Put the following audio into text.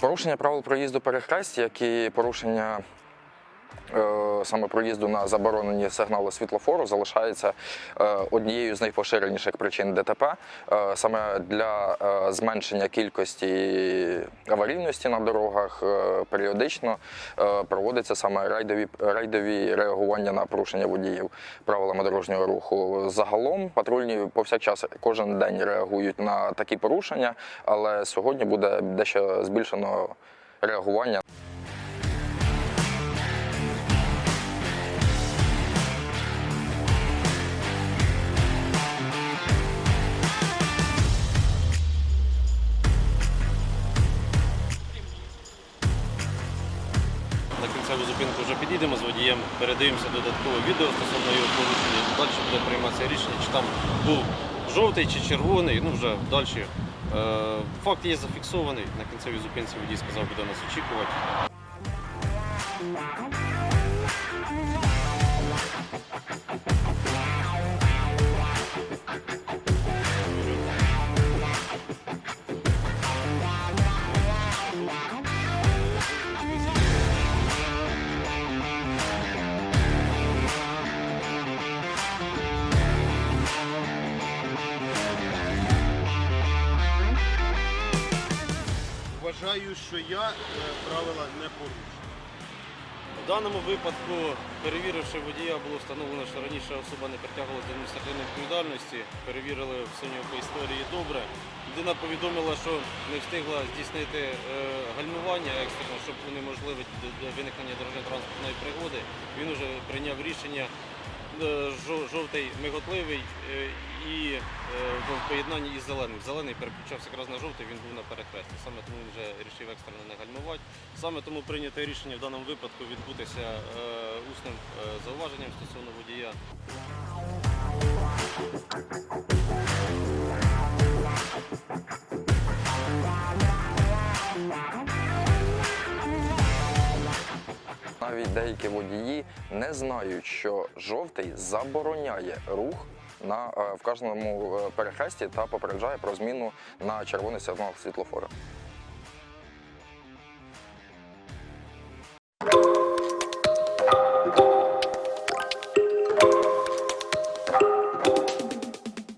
Порушення правил проїзду перехрестя, як і порушення саме проїзду на заборонені сигнали світлофору, залишається е, однією з найпоширеніших причин ДТП. Е, саме для е, зменшення кількості аварійності на дорогах е, періодично е, проводиться саме рейдові, рейдові реагування на порушення водіїв правилами дорожнього руху. Загалом патрульні повсякчас кожен день реагують на такі порушення, але сьогодні буде дещо збільшено реагування. Кінцеву зупинку вже підійдемо з водієм, передаємося додаткове відео стосовно його порушення. Далі буде прийматися рішення, чи там був жовтий чи червоний. Ну вже далі. Е, факт є зафіксований. На кінцевій зупинці водій сказав, буде нас очікувати. Вважаю, що я е, правила не порушую. В даному випадку, перевіривши водія, було встановлено, що раніше особа не притягувалася до адміністративної відповідальності. Перевірили все нього по історії добре. Людина повідомила, що не встигла здійснити е, гальмування екстрено, щоб унеможливити виникнення дорожньо-транспортної пригоди. Він вже прийняв рішення жовтий миготливий е, і е, в поєднанні із зеленим. Зелений переключався якраз на жовтий, він був на перехресті. Саме тому він вже вирішив екстрено не гальмувати. Саме тому прийнято рішення в даному випадку відбутися е, усним е, зауваженням стосовно водія. Деякі водії не знають, що жовтий забороняє рух на е, вказаному е, перехресті та попереджає про зміну на червоне сигнал світлофора.